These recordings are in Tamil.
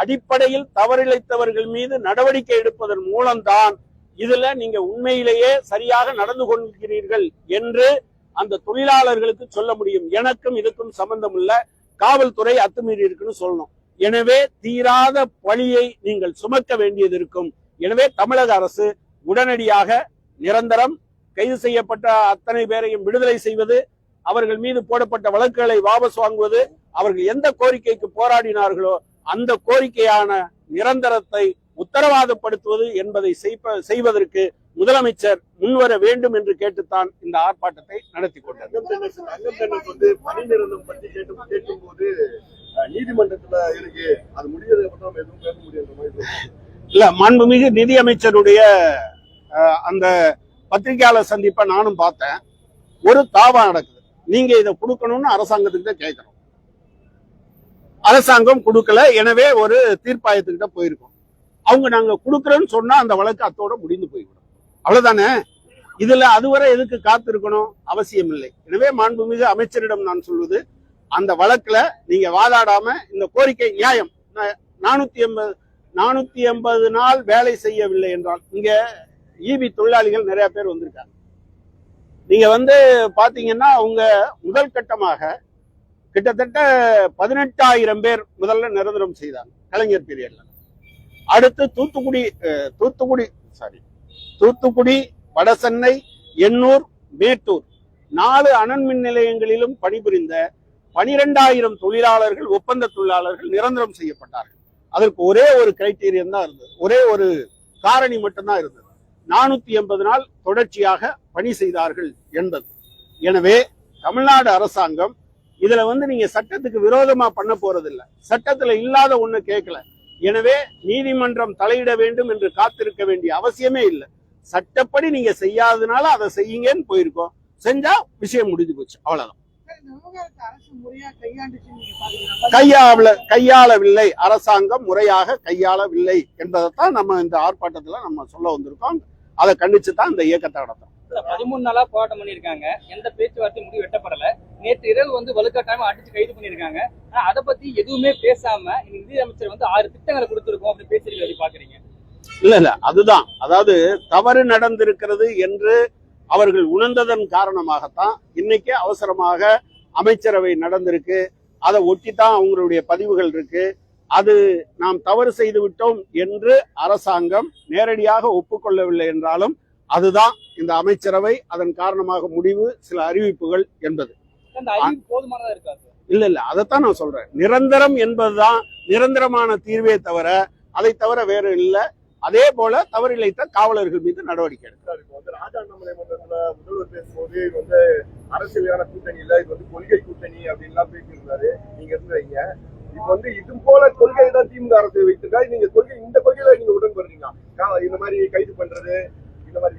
அடிப்படையில் தவறிழைத்தவர்கள் மீது நடவடிக்கை எடுப்பதன் மூலம்தான் இதுல நீங்க உண்மையிலேயே சரியாக நடந்து கொள்கிறீர்கள் என்று அந்த தொழிலாளர்களுக்கு சொல்ல முடியும். எனக்கும் இதுக்கும் சம்பந்தம் இல்ல. காவல்துறை அத்துமீறி இருக்குன்னு சொல்லணும். எனவே தீராத பழியை நீங்கள் சுமக்க வேண்டியது இருக்கும். எனவே தமிழக அரசு உடனடியாக நிரந்தரம் கைது செய்யப்பட்ட அத்தனை பேரையும் விடுதலை செய்வது அவர்கள் மீது போடப்பட்ட வழக்குகளை வாபஸ் வாங்குவது அவர்கள் எந்த கோரிக்கைக்கு போராடினார்களோ அந்த கோரிக்கையான நிரந்தரத்தை உத்தரவாதப்படுத்துவது என்பதை செய்வதற்கு முதலமைச்சர் முன்வர வேண்டும் என்று கேட்டுத்தான் இந்த ஆர்ப்பாட்டத்தை நடத்தி சொல்றாங்க. இல்ல மாண்புமிகு நிதி அமைச்சருடைய அஹ், அந்த பத்திரிகையாளர் சந்திப்பை நானும் பார்த்தேன். ஒரு தாவா நடக்குது. நீங்க இதை கொடுக்கணும்னு அரசாங்கத்துக்கிட்ட கேட்கணும் அரசாங்கம் கொடுக்கல. எனவே ஒரு தீர்ப்பாயத்துக்கிட்ட போயிருக்கோம். அவங்க நாங்க கொடுக்குறோன்னு சொன்னா அந்த வழக்கு அத்தோட முடிந்து போய்விடும். அவ்வளவுதானே? இதுல அதுவரை எதுக்கு காத்திருக்கணும்? அவசியம் இல்லை. எனவே மாண்புமிகு அமைச்சரிடம் நான் சொல்வது அந்த வழக்குல நீங்க வாதாடாம இந்த கோரிக்கை நியாயம் நானூத்தி எண்பது நானூத்தி எண்பது நாள் வேலை செய்யவில்லை என்றால் இங்க ஈபி தொழிலாளிகள் நிறைய பேர் வந்திருக்காங்க. நீங்க வந்து பாத்தீங்கன்னா அவங்க முதல் கட்டமாக கிட்டத்தட்ட பதினெட்டாயிரம் பேர் முதல்ல நிரந்தரம் செய்தாங்க கலைஞர் பீரியட்ல. அடுத்து தூத்துக்குடி தூத்துக்குடி சாரி தூத்துக்குடி வடசென்னை எண்ணூர் மேட்டூர். நாலு அனல் மின் நிலையங்களிலும் பணிபுரிந்த பனிரெண்டாயிரம் தொழிலாளர்கள் ஒப்பந்த தொழிலாளர்கள் நிரந்தரம் செய்யப்பட்டார்கள். அதற்கு ஒரே ஒரு கிரைட்டீரியன் தான் இருந்தது. ஒரே ஒரு காரணி மட்டும்தான் இருந்தது. நானூத்தி எண்பது நாள் தொடர்ச்சியாக பணி செய்தார்கள் என்பது. எனவே தமிழ்நாடு அரசாங்கம் இதுல வந்து நீங்க சட்டத்துக்கு விரோதமா பண்ண போறது இல்ல சட்டத்துல இல்லாத ஒண்ணு கேட்கல. எனவே நீதிமன்றம் தலையிட வேண்டும் என்று காத்திருக்க வேண்டிய அவசியமே இல்லை. சட்டப்படி நீங்க செய்யாததுனால அதை செய்யுங்கன்னு போயிருக்கோம். செஞ்சா விஷயம் முடிஞ்சு போச்சு. அவ்வளவுதான். கையாள கையாளவில்லை. அரசாங்கம் முறையாக கையாளவில்லை என்பதைத்தான் நம்ம இந்த ஆர்ப்பாட்டத்துல நம்ம சொல்ல வந்திருக்கோம். அதை கண்டிச்சு தான் இந்த இயக்கத்தை நடத்தும் இல்ல, பதிமூணு நாளா போராட்டம் பண்ணியிருக்காங்க. எந்த பேச்சுவார்த்தை முடிவு எட்டப்படல நேற்று இரவு வந்து வலுக்கட்டாயமா அடிச்சு கைது பண்ணியிருக்காங்க. ஆனா அதை பத்தி எதுவுமே பேசாம நிதியமைச்சர் அமைச்சர் வந்து ஆறு திட்டங்களை கொடுத்துருக்கோம் அப்படின்னு பேசிருக்க எப்படி பாக்குறீங்க? இல்ல இல்ல அதுதான். அதாவது தவறு நடந்திருக்கிறது என்று அவர்கள் உணர்ந்ததன் காரணமாகத்தான் இன்னைக்கு அவசரமாக அமைச்சரவை நடந்திருக்கு. அதை ஒட்டித்தான் அவங்களுடைய பதிவுகள் இருக்கு. அது நாம் தவறு செய்து விட்டோம் என்று அரசாங்கம் நேரடியாக ஒப்புக்கொள்ளவில்லை என்றாலும் அதுதான் இந்த அமைச்சரவை அதன் காரணமாக முடிவு சில அறிவிப்புகள் என்பது. அந்த அறிவு போதுமானதா இருக்காது இல்ல இல்ல அதைத்தான் நான் சொல்றேன். நிரந்தரம் என்பதுதான் நிரந்தரமான தீர்வே தவிர அதை தவிர வேற இல்ல. அதே போல தவறிழைத்த காவலர்கள் மீது நடவடிக்கை எடுக்கும் சார், இப்போ வந்து ராஜாண்ணாமலை மன்றத்துல முதல்வர் பேசும்போது இது வந்து அரசியலான கூட்டணி இல்ல இது வந்து கொள்கை கூட்டணி அப்படின்லாம் பேசியிருந்தாரு. நீங்க இருந்தீங்க இப்போ வந்து இது போல கொள்கை தான் திமுக அரசு வைத்திருக்கா? நீங்க கொள்கை இந்த கொள்கையில நீங்க உடன்படுறீங்களா? இந்த மாதிரி கைது பண்றது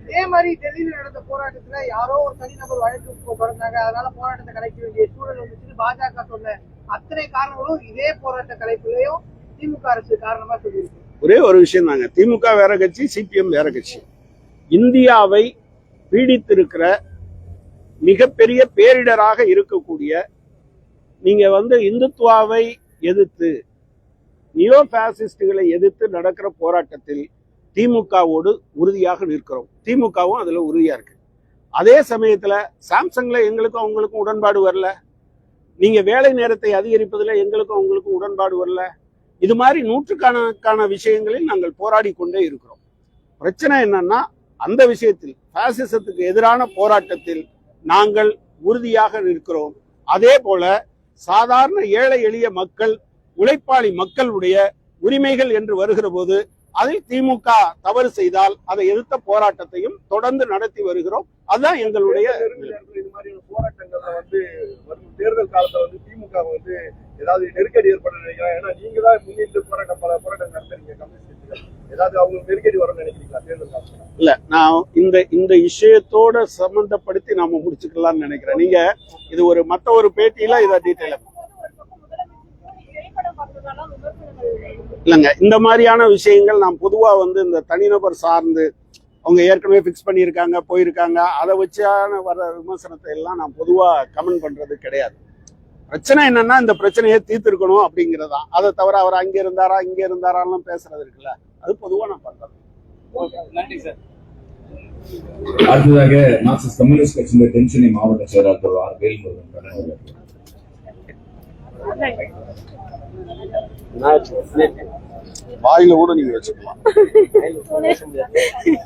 இதே மாதிரி டெல்லியில நடந்த போராட்டத்துல யாரோ ஒரு தனிநபர் வழக்கு தொடர்ந்தாங்க. அதனால போராட்டத்தை கலைக்க வேண்டிய சூழல் வந்துச்சு பாஜக சொன்ன அத்தனை காரணங்களும் இதே போராட்ட கலைப்புலயும் திமுக அரசு காரணமா சொல்லியிருக்கு. ஒரே ஒரு விஷயம் தாங்க. திமுக வேற கட்சி சிபிஎம் வேற கட்சி. இந்தியாவை பீடித்திருக்கிற மிகப்பெரிய பேரிடராக இருக்கக்கூடிய நீங்க வந்து இந்துத்துவாவை எதிர்த்து நியோ பாசிஸ்டுகளை எதிர்த்து நடக்கிற போராட்டத்தில் திமுகவோடு உறுதியாக நிற்கிறோம். திமுகவும் அதில் உறுதியாக இருக்கு. அதே சமயத்தில் சாம்சங்கில் எங்களுக்கும் அவங்களுக்கும் உடன்பாடு வரல. நீங்கள் வேலை நேரத்தை அதிகரிப்பதில் எங்களுக்கும் அவங்களுக்கும் உடன்பாடு வரல. இது மாதிரி நூற்றுக்கணக்கான விஷயங்களில் நாங்கள் போராடி கொண்டே இருக்கிறோம். பிரச்சனை என்னன்னா அந்த விஷயத்தில் பாசிசத்துக்கு எதிரான போராட்டத்தில் நாங்கள் உறுதியாக நிற்கிறோம். அதே போல சாதாரண ஏழை எளிய மக்கள் உழைப்பாளி மக்களுடைய உரிமைகள் என்று வருகிற போது அதில் திமுக தவறு செய்தால் அதை எதிர்த்த போராட்டத்தையும் தொடர்ந்து நடத்தி வருகிறோம். அதுதான் எங்களுடைய இது மாதிரியான போராட்டங்கள்ல வந்து வரும். தேர்தல் காலத்துல வந்து திமுக வந்து ஏதாவது நெருக்கடி ஏற்பட நினைக்கிறேன் ஏன்னா நீங்க தான் முன்னிட்டு போராட்டம் பல போராட்டம் நடத்துறீங்க கம்யூனிஸ்ட் ஏதாவது அவங்களுக்கு நெருக்கடி வரும்னு நினைக்கிறீங்களா தேர்தல் காலத்துல? இல்ல நான் இந்த இந்த விஷயத்தோட சம்பந்தப்படுத்தி நாம முடிச்சுக்கலாம்னு நினைக்கிறேன். நீங்க இது ஒரு மத்த ஒரு பேட்டியில இதை டீட்டெயிலா இல்லைங்க. இந்த மாதிரியான விஷயங்கள் நாம் பொதுவா வந்து இந்த தனிநபர் சார்ந்து அவங்க ஏற்கனவே ஃபிக்ஸ் பண்ணியிருக்காங்க போயிருக்காங்க. அதை வச்சான வர விமர்சனத்தை எல்லாம் நான் பொதுவா கமெண்ட் பண்றது கிடையாது. பிரச்சனை என்னன்னா இந்த பிரச்சனையை தீர்த்திருக்கணும் அப்படிங்கறதான் அதை தவிர அவர் அங்க இருந்தாரா இங்க இருந்தாரான்னு பேசுறது இருக்குல்ல. அது பொதுவா நான் நன்றி சார். அடுத்ததாக மார்க்சிஸ்ட் கம்யூனிஸ்ட் கட்சியின் தென்சென்னை மாவட்ட செயலாளர் திரு ஆர் வேல்முருகன் வாயில கூட நீங்க வச்சுக்கலாம்.